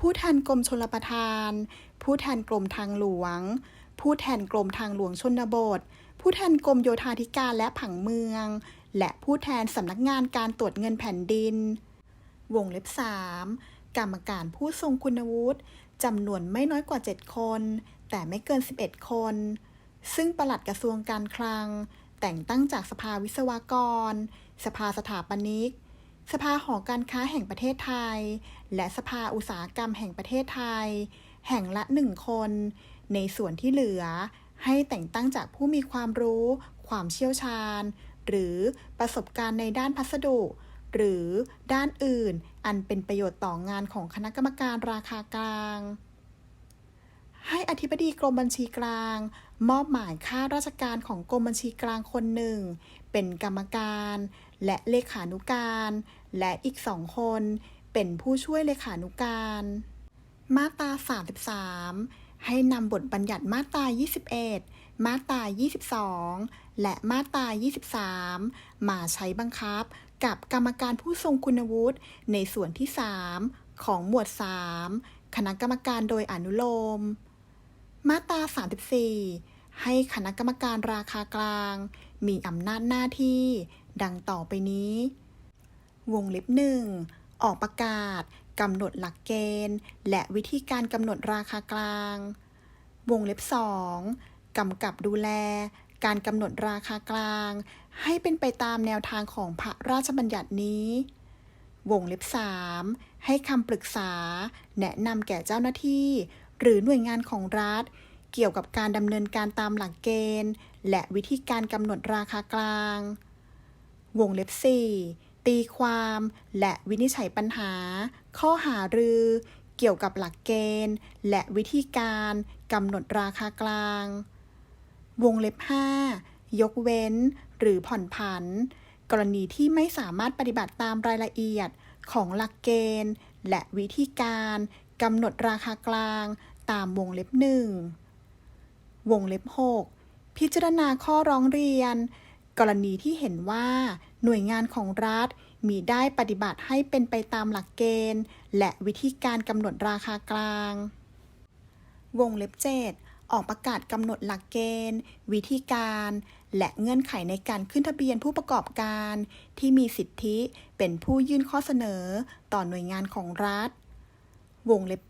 ผู้แทนกรมชลประทาน ผู้แทนกรมทางหลวง ผู้แทนกรมทางหลวงชนบท ผู้แทนกรมโยธาธิการและผังเมือง และผู้แทนสำนักงานการตรวจเงินแผ่นดิน วงเล็บ 3 กรรมการผู้ทรงคุณวุฒิจำนวนไม่น้อยกว่า 7 คน แต่ไม่เกิน 11 คน ซึ่งปลัดกระทรวงการคลัง แต่งตั้งจากสภาวิศวกร สภาสถาปนิก สภาหอการค้าแห่งประเทศไทย และสภาอุตสาหกรรมแห่งประเทศไทย แห่งละหนึ่งคน ในส่วนที่เหลือ ให้แต่งตั้งจากผู้มีความรู้ ความเชี่ยวชาญ หรือประสบการณ์ในด้านพัสดุ หรือด้านอื่น อันเป็นประโยชน์ต่องานของคณะกรรมการราคากลาง ให้อธิบดีกรมบัญชีกลาง มอบหมายข้าราชการของกรมบัญชีกลางคนหนึ่ง เป็นกรรมการ และเลขานุการ และอีกสองคน เป็นผู้ช่วยเลขานุการ มาตรา 33 ให้นำบทบัญญัติมาตรา 21 มาตรา 22 และมาตรา 23 มาใช้บังคับกับกรรมการผู้ทรงคุณวุฒิในส่วนที่ 3 ของหมวด 3 คณะกรรมการโดยอนุโลม มาตรา 34 ให้คณะกรรมการราคากลาง มีอำนาจหน้าที่ ดังต่อไปนี้ วงเล็บหนึ่งออกประกาศกำหนดหลักเกณฑ์ และวิธีการกำหนดราคากลาง วงเล็บสองกำกับดูแล การกำหนดราคากลาง ให้เป็นไปตามแนวทางของพระราชบัญญัตินี้ วงเล็บ3ให้คำปรึกษา แนะนำแก่เจ้าหน้าที่ หรือหน่วยงานของรัฐ เกี่ยวกับการดำเนินการตามหลักเกณฑ์ และวิธีการกำหนดราคากลาง วงเล็บ 4 ตีความ และวินิจฉัยปัญหา ข้อหารือ เกี่ยวกับหลักเกณฑ์ และวิธีการกำหนดราคากลาง วงเล็บ 5 ยกเว้น หรือผ่อนผัน กรณีที่ไม่สามารถปฏิบัติตามรายละเอียดของหลักเกณฑ์ และวิธีการ กำหนดราคากลางตามวงเล็บหนึ่งวงเล็บ 6 พิจารณาข้อร้องเรียน กรณีที่เห็นว่าหน่วยงานของรัฐมีได้ปฏิบัติให้เป็นไปตามหลักเกณฑ์ และวิธีการกำหนดราคากลาง วงเล็บ 7 ออกประกาศกำหนดหลักเกณฑ์ วิธีการ และเงื่อนไขในการขึ้นทะเบียนผู้ประกอบการ ที่มีสิทธิเป็นผู้ยื่นข้อเสนอต่อหน่วยงานของรัฐ วงเล็บ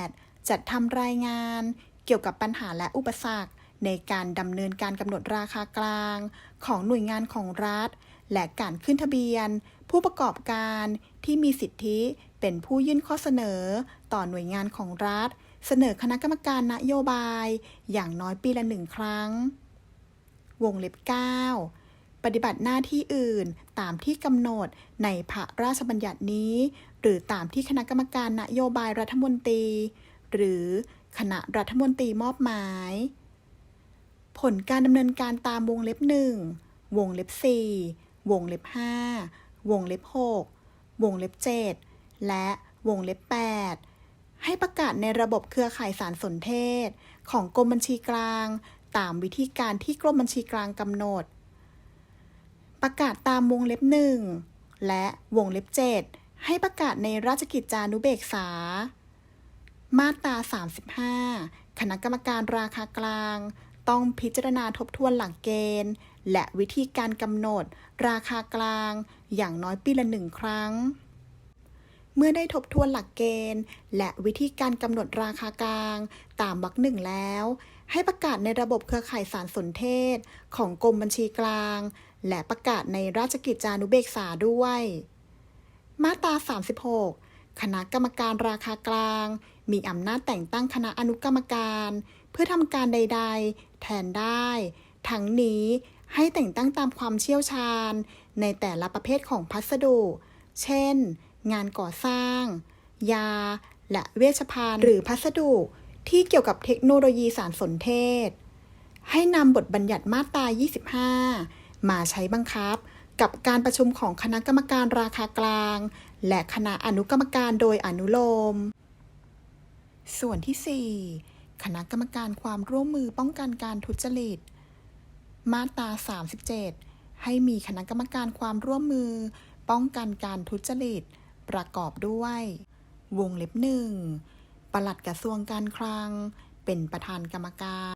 8 จัดทำรายงาน เกี่ยวกับปัญหาและอุปสรรค ในการดำเนินการกำหนดราคากลาง ของหน่วยงานของรัฐ และการขึ้นทะเบียน ผู้ประกอบการที่มีสิทธิเป็นผู้ยื่นข้อเสนอ ต่อหน่วยงานของรัฐ เสนอคณะกรรมการนโยบาย อย่างน้อยปีละหนึ่งครั้ง วงเล็บ 9ปฏิบัติหน้าที่อื่นตามที่กำหนดในพระราชบัญญัตินี้ หรือตามที่คณะกรรมการนโยบายรัฐมนตรี หรือคณะรัฐมนตรีมอบหมาย ผลการดำเนินการตามวงเล็บ1วงเล็บ4วงเล็บ5วงเล็บ6วงเล็บ7และวงเล็บ8ให้ประกาศในระบบเครือข่ายสารสนเทศ ของกรมบัญชีกลาง ตามวิธีการที่กรมบัญชีกลางกำหนด ประกาศตามวงเล็บ1และวงเล็บ7 ให้ประกาศในราชกิจจานุเบกษา มาตรา 35 คณะกรรมการราคากลาง ต้องพิจารณาทบทวนหลักเกณฑ์ และวิธีการกำหนด ราคากลาง อย่างน้อยปีละหนึ่งครั้ง เมื่อได้ทบทวนหลักเกณฑ์ และวิธีการกำหนดราคากลาง ตามวรรคหนึ่งแล้วให้ประกาศในระบบเครือข่ายสารสนเทศ ของกรมบัญชีกลาง และประกาศในราชกิจจานุเบกษาด้วย มาตรา 36 คณะกรรมการราคากลาง มีอำนาจแต่งตั้งคณะอนุกรรมการ เพื่อทำการใด ๆ แทนได้ ทั้งนี้ให้แต่งตั้งตามความเชี่ยวชาญ ในแต่ละประเภทของพัสดุ เช่น งานก่อสร้าง ยา และเวชภัณฑ์หรือพัสดุที่เกี่ยวกับเทคโนโลยีสารสนเทศ ให้นำบทบัญญัติมาตรา 25 มาใช้บังคับ กับการประชุมของคณะกรรมการราคากลาง และคณะอนุกรรมการโดยอนุโลม ส่วนที่ 4 คณะกรรมการความร่วมมือป้องกันการทุจริต มาตรา 37 ให้มีคณะกรรมการความร่วมมือ ป้องกันการทุจริต ประกอบด้วย วงเล็บหนึ่งปลัดกระทรวงการคลัง เป็นประธานกรรมการ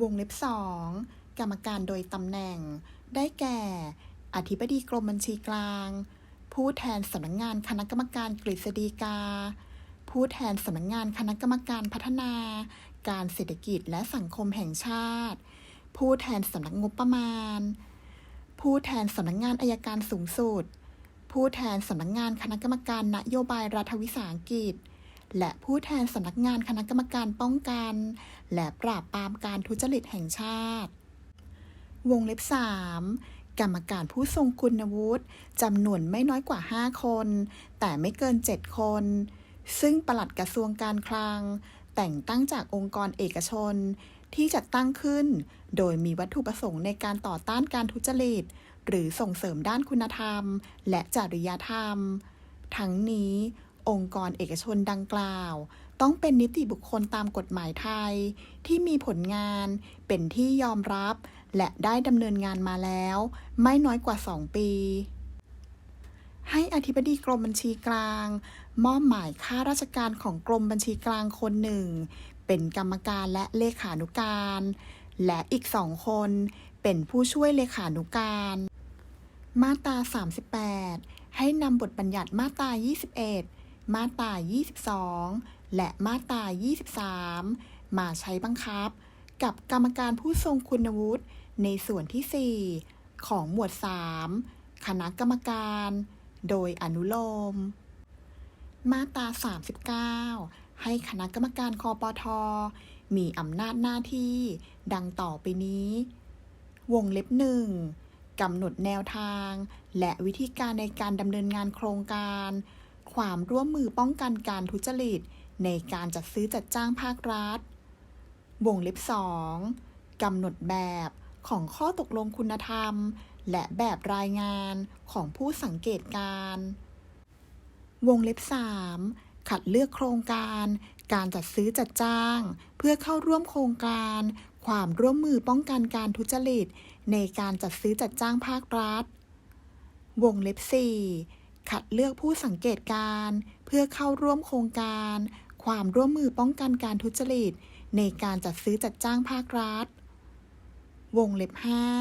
วงเล็บสองกรรมการโดยตำแหน่ง ได้แก่ อธิบดีกรมบัญชีกลาง ผู้แทนสำนักงานคณะกรรมการกฤษฎีกา ผู้แทนสำนักงานคณะกรรมการพัฒนา การเศรษฐกิจและสังคมแห่งชาติ ผู้แทนสำนักงบประมาณ ผู้แทนสำนักงานอายการสูงสุด ผู้แทนสำนักงานคณะกรรมการนโยบายรัฐวิสาหกิจและผู้แทนสำนักงานคณะกรรมการป้องกัน และปราบปรามการทุจริตแห่งชาติ วงเล็บ 3 กรรมการผู้ทรงคุณวุฒิจำนวนไม่น้อยกว่า 5 คน แต่ไม่เกิน 7 คน ซึ่งปลัดกระทรวงการคลัง แต่งตั้งจากองค์กรเอกชน ที่จัดตั้งขึ้น โดยมีวัตถุประสงค์ในการต่อต้านการทุจริต หรือส่งเสริมด้านคุณธรรม และจริยธรรม ทั้งนี้องค์กรเอกชนดังกล่าว ต้องเป็นนิติบุคคลตามกฎหมายไทย ที่มีผลงานเป็นที่ยอมรับ และได้ดำเนินงานมาแล้ว ไม่น้อยกว่า 2 ปี ให้อธิบดีกรมบัญชีกลาง มอบหมายข้าราชการของกรมบัญชีกลางคนหนึ่ง เป็นกรรมการและเลขานุการ และอีกสองคนเป็นผู้ช่วยเลขานุการ มาตรา 38 ให้นำบทบัญญัติมาตรา 21 มาตรา 22 และมาตรา 23 มาใช้บังคับ กับกรรมการผู้ทรงคุณวุฒิในส่วนที่ 4 ของหมวด 3 คณะกรรมการ โดยอนุโลม มาตรา 39 ให้คณะกรรมการคอปทมีอำนาจหน้าที่ดังต่อไปนี้ วงเล็บหนึ่งกำหนดแนวทาง และวิธีการในการดำเนินงานโครงการ ความร่วมมือป้องกันการทุจริต ในการจัดซื้อจัดจ้างภาครัฐ วงเล็บสองกำหนดแบบของข้อตกลงคุณธรรม และแบบรายงานของผู้สังเกตการ วงเล็บ3คัดเลือกโครงการ การจัดซื้อจัดจ้าง เพื่อเข้าร่วมโครงการ ความร่วมมือป้องกันการทุจริต ในการจัดซื้อจัดจ้างภาครัฐ วงเล็บ 4 คัดเลือกผู้สังเกตการ เพื่อเข้าร่วมโครงการ ความร่วมมือป้องกันการทุจริต ในการจัดซื้อจัดจ้างภาครัฐ วงเล็บ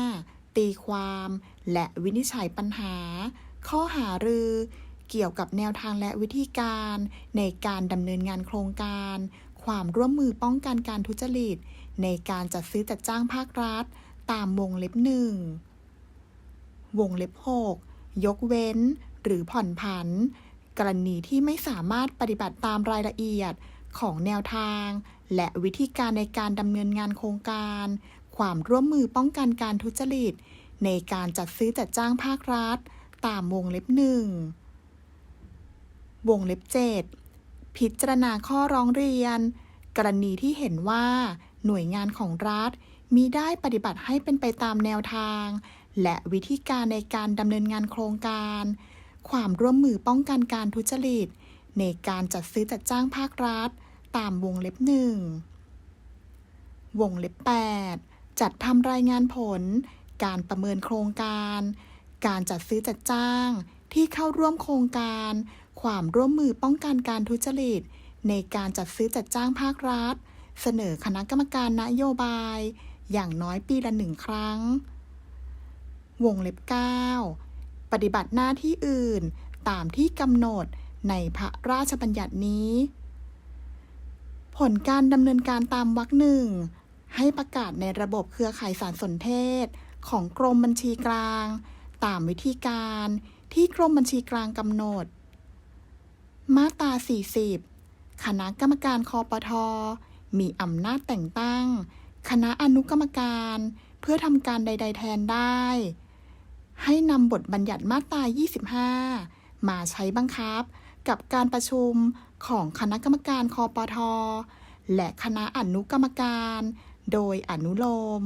5 ตีความ และวินิจฉัยปัญหา ข้อหารือ เกี่ยวกับแนวทางและวิธีการ ในการดำเนินงานโครงการ ความร่วมมือป้องกันการทุจริต ในการจัดซื้อจัดจ้างภาครัฐ ตามวงเล็บหนึ่งวงเล็บ 6 ยกเว้น หรือผ่อนผัน กรณีที่ไม่สามารถปฏิบัติตามรายละเอียดของแนวทาง และวิธีการในการดำเนินงานโครงการ ความร่วมมือป้องกันการทุจริต ในการจัดซื้อจัดจ้างภาครัฐ ตามวงเล็บหนึ่งวงเล็บ 7 พิจารณาข้อร้องเรียน กรณีที่เห็นว่าหน่วยงานของรัฐมีได้ปฏิบัติให้เป็นไปตามแนวทาง และวิธีการในการดำเนินงานโครงการ ความร่วมมือป้องกันการทุจริต ในการจัดซื้อจัดจ้างภาครัฐ ตามวงเล็บหนึ่งวงเล็บ 8 จัดทำรายงานผล การประเมินโครงการ การจัดซื้อจัดจ้าง ที่เข้าร่วมโครงการ ความร่วมมือป้องกันการทุจริต ในการจัดซื้อจัดจ้างภาครัฐ เสนอคณะกรรมการนโยบาย อย่างน้อยปีละหนึ่งครั้ง วงเล็บ 9 ปฏิบัติหน้าที่อื่น ตามที่กำหนดในพระราชบัญญัตินี้ ลการดำเนินการตามวรรคหนึ่งให้ประกาศในระบบเครือข่ายสารสนเทศ ของกรมบัญชีกลาง ตามวิธีการที่กรมบัญชีกลางกำหนด มาตรา 40 คณะกรรมการคอปทอมีอำนาจแต่งตั้ง คณะอนุกรรมการเพื่อทำการใด ๆ แทนได้ ให้นำบทบัญญัติมาตรา 25 มาใช้บังคับกับการประชุม ของคณะกรรมการคอปท และคณะอนุกรรมการ โดยอนุโลม